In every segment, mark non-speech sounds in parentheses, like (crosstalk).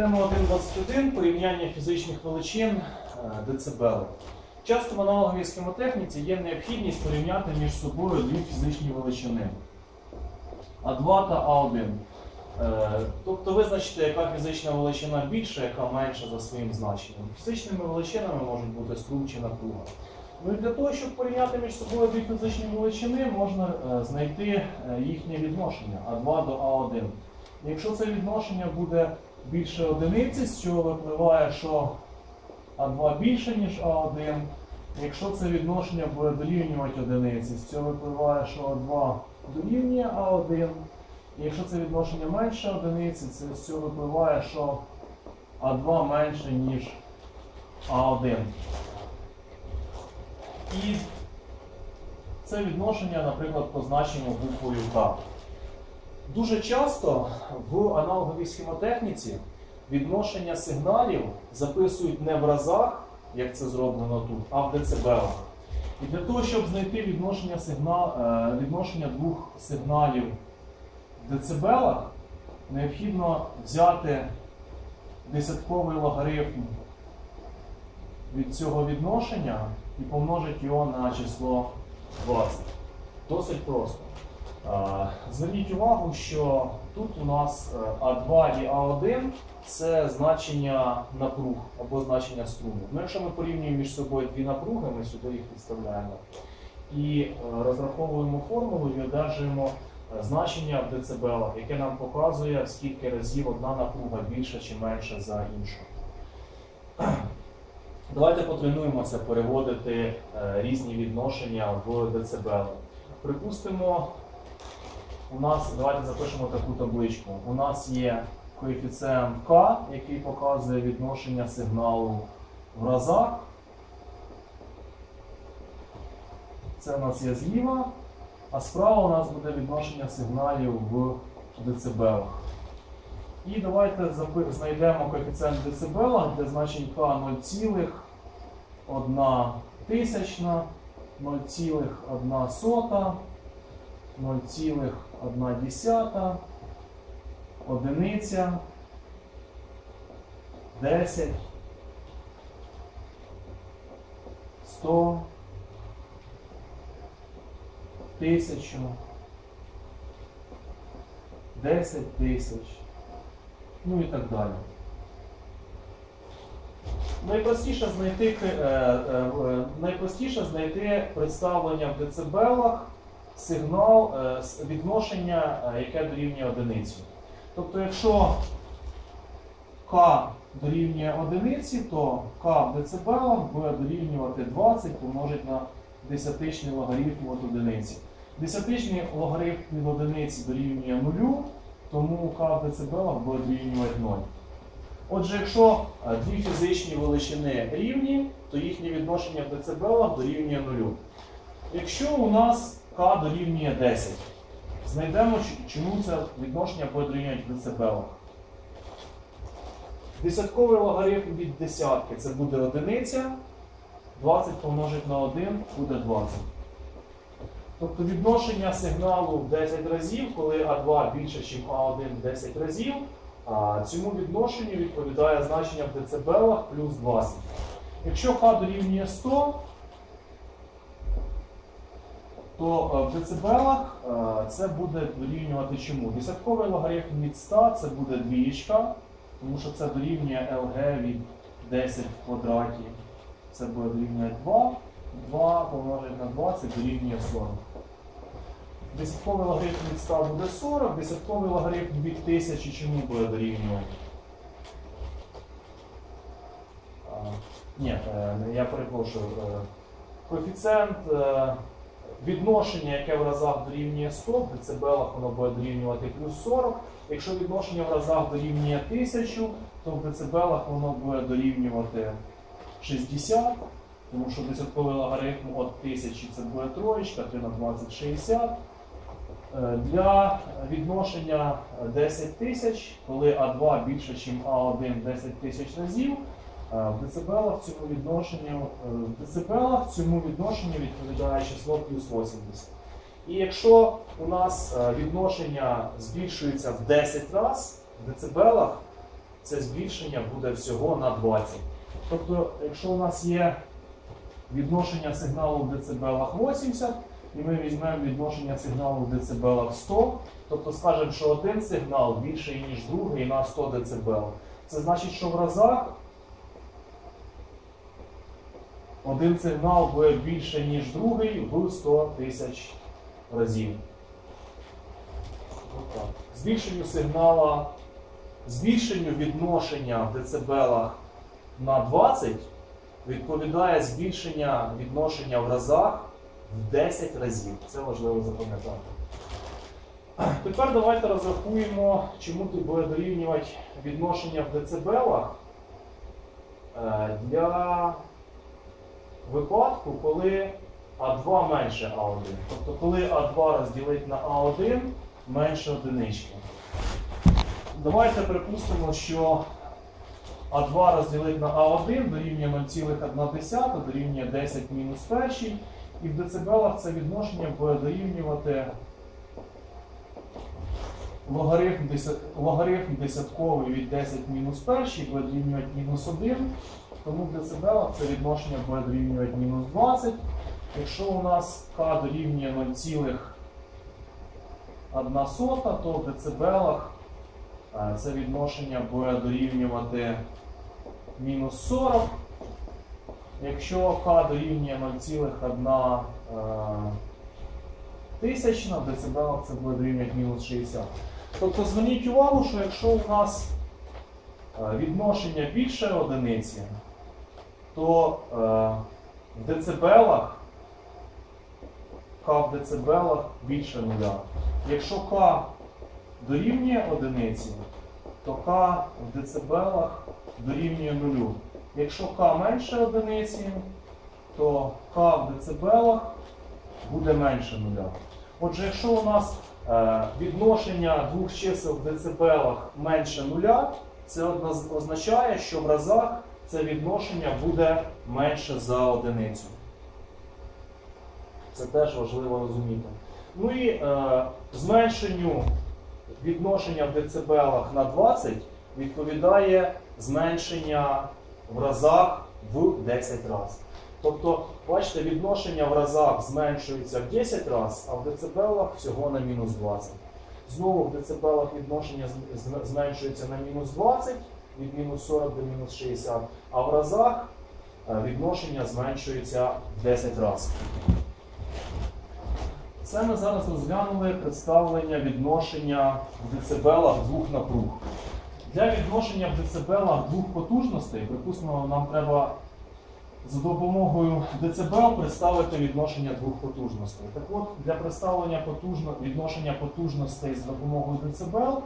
Тема 1.21 порівняння фізичних величин е, децибели. Часто в аналоговій схемотехніці є необхідність порівняти між собою дві фізичні величини А2 та А1. Е, Тобто визначити, яка фізична величина більша, яка менша за своїм значенням. Фізичними величинами можуть бути струм чи напруга. Ну і для того, щоб порівняти між собою дві фізичні величини, можна е, знайти їхнє відношення А2 до А1. Якщо це відношення буде більше одиниці, з чого випливає, що А2 більше, ніж А1. Якщо це відношення буде дорівнювати одиниці, з цього випливає, що А2 дорівнює А1. І якщо це відношення менше одиниці, це з цього випливає, що А2 менше, ніж А1. І це відношення, наприклад, позначимо буквою К. Дуже часто в аналоговій схемотехніці відношення сигналів записують не в разах, як це зроблено тут, а в децибелах. І для того, щоб знайти відношення, сигнал, е, відношення двох сигналів в децибелах, необхідно взяти десятковий логарифм від цього відношення і помножити його на число 20. Досить просто. Е, Зверніть увагу, що тут у нас е, А2 і А1 це значення напруг або значення струму. Ну, якщо ми порівнюємо між собою дві напруги, ми сюди їх підставляємо і е, розраховуємо формулу і одержуємо значення в децибелах, яке нам показує, скільки разів одна напруга більша чи менша за іншу. (clears throat) Давайте потренуємося переводити різні відношення в децибели. Припустимо, у нас, давайте запишемо таку табличку. У нас є коефіцієнт К, який показує відношення сигналу в разах. Це у нас є зліва, а справа у нас буде відношення сигналів в децибелах. І давайте знайдемо коефіцієнт в децибелах, де значень К 0,1 тисячна, 0,1 сота, 0,1 десята, одиниця, 10, 100, тисячу, 10 тисяч, ну і так далі. Найпростіше знайти, е, е, е, найпростіше знайти представлення в децибелах сигнал е, відношення, е, яке дорівнює одиниці. Тобто, якщо К дорівнює одиниці, то К в буде дорівнювати 20 помножить на десятичний логарифм від одиниці. Десятичний логарифм від одиниці дорівнює нулю, тому К в децибелах буде дорівнювати 0. Отже, якщо е, дві фізичні величини рівні, то їхнє відношення в децибелах дорівнює нулю. Якщо у нас К дорівнює 10, знайдемо, чому це відношення в децибелах. Десятковий логарифм від десятки це буде одиниця, 20 помножить на 1 буде 20. Тобто відношення сигналу в 10 разів, коли А2 більше, ніж А1 в 10 разів, цьому відношенню відповідає значення в децибелах плюс 20. Якщо К дорівнює 100, то е, в децибелах е, це буде дорівнювати чому? Десятковий логарифм від 100 це буде двієчка, тому що це дорівнює ЛГ від 10 в квадраті. Це буде дорівнює 2. 2 помножити на 2 це дорівнює 40. Десятковий логарифм від 100 буде 40, десятковий логарифм від 1000 чому буде дорівнювати? Ні, е, я перепрошую. Коефіцієнт відношення, яке в разах дорівнює 100, в децибелах воно буде дорівнювати плюс 40. Якщо відношення в разах дорівнює 1000, то в децибелах воно буде дорівнювати 60, тому що десятковий логарифм від 1000 це буде троєчка, 3 на 20 60. Е, Для відношення 10 тисяч, коли А2 більше, ніж А1 10 тисяч разів, в децибелах цьому відношенню, е, в децибелах цьому відношенню відповідає число плюс 80. І якщо у нас е, відношення збільшується в 10 разів в децибелах, це збільшення буде всього на 20. Тобто, якщо у нас є відношення сигналу в децибелах 80, і ми візьмемо відношення сигналу в децибелах 100, тобто скажемо, що один сигнал більший, ніж другий на 100 дБ. Це значить, що в разах один сигнал буде більше, ніж другий в 100 тисяч разів. Збільшенню сигнала, збільшенню відношення в децибелах на 20 відповідає збільшення відношення в разах в 10 разів. Це важливо запам'ятати. (clears throat) Тепер давайте розрахуємо, чому тут буде дорівнювати відношення в децибелах е, для випадку, коли А2 менше А1. Тобто, коли А2 розділити на А1 менше одинички. Давайте припустимо, що А2 розділити на А1 дорівнює 0,1 дорівнює 10 мінус 1. І в децибелах це відношення буде дорівнювати логарифм, логарифм десятковий від 10 мінус перший буде дорівнювати мінус 1. Тому в децибелах це відношення буде дорівнювати мінус 20. Якщо у нас К дорівнює 0,1 сота, то в децибелах е, це відношення буде дорівнювати мінус 40. Якщо К дорівнює 0,1 е, тисячна, в децибелах це буде дорівнювати мінус 60. Тобто зверніть увагу, що якщо у нас е, відношення більше одиниці, то е, в децибелах К в децибелах більше нуля. Якщо К дорівнює одиниці, то К в децибелах дорівнює нулю. Якщо К менше одиниці, то К в децибелах буде менше нуля. Отже, якщо у нас відношення двох чисел в децибелах менше нуля, це означає, що в разах це відношення буде менше за одиницю. Це теж важливо розуміти. Ну і е, зменшенню відношення в децибелах на 20 відповідає зменшення в разах в 10 разів. Тобто, бачите, відношення в разах зменшується в 10 разів, а в децибелах всього на мінус 20. Знову в децибелах відношення зменшується на мінус 20, від мінус 40 до мінус 60, а в разах е, відношення зменшується в 10 разів. Це ми зараз розглянули представлення відношення в децибелах двох напруг. Для відношення в децибелах двох потужностей, припустимо, нам треба за допомогою децибел представити відношення двох потужностей. Так от, для представлення потужно, відношення потужностей з допомогою децибел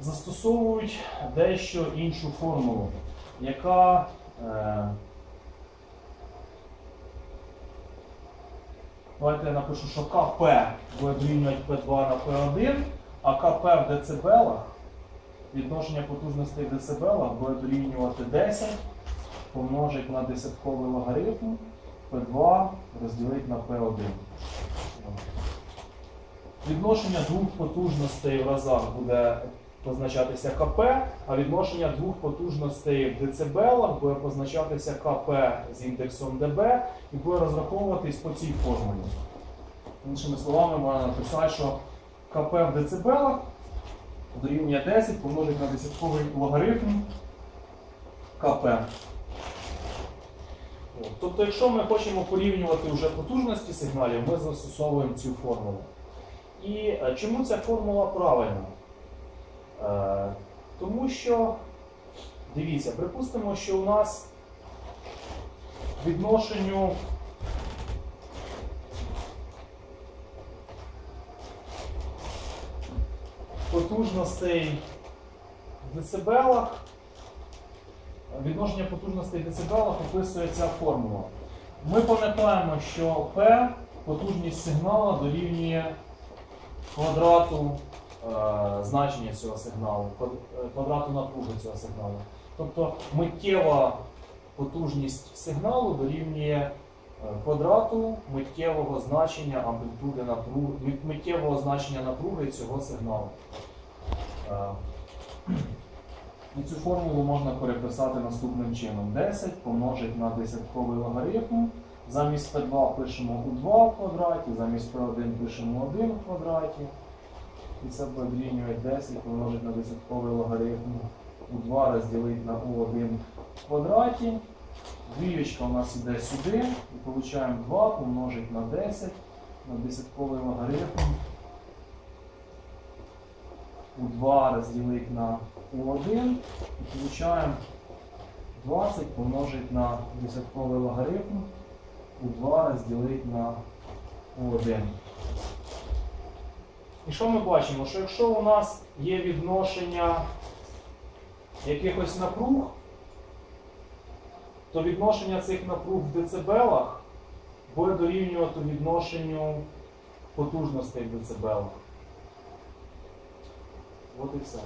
застосовують дещо іншу формулу, яка е, Давайте я напишу, що КП буде дорівнювати П2 на П1, а КП в децибелах, відношення потужностей в децибелах буде дорівнювати 10 помножить на десятковий логарифм P2 розділити на P1. Відношення двох потужностей в разах буде позначатися КП, а відношення двох потужностей в децибелах буде позначатися КП з індексом ДБ і буде розраховуватись по цій формулі. Іншими словами, можна написати, що КП в децибелах дорівнює 10 помножить на десятковий логарифм КП. Тобто, якщо ми хочемо порівнювати вже потужності сигналів, ми застосовуємо цю формулу. І е, чому ця формула правильна? Е, тому що, дивіться, припустимо, що у нас відношенню потужностей в децибелах відношення потужностей в децибелах описує ця формула. Ми пам'ятаємо, що P потужність сигнала дорівнює квадрату е, значення цього сигналу, е, квадрату напруги цього сигналу. Тобто миттєва потужність сигналу дорівнює е, квадрату миттєвого значення амплітуди напруги, миттєвого значення напруги цього сигналу. І цю формулу можна переписати наступним чином. 10 помножить на десятковий логарифм. Замість P2 пишемо у 2 в квадраті, замість P1 пишемо 1 в квадраті. І це дорівнює 10 помножить на десятковий логарифм у 2 розділити на u1 в квадраті. Двієчка у нас іде сюди, і получаємо 2 помножить на 10 на десятковий логарифм. У 2 розділити на u1 і получаємо 20 помножить на десятковий логарифм у 2 розділити на u1. І що ми бачимо? Що якщо у нас є відношення якихось напруг, то відношення цих напруг в децибелах буде дорівнювати відношенню потужностей в децибелах. От і все.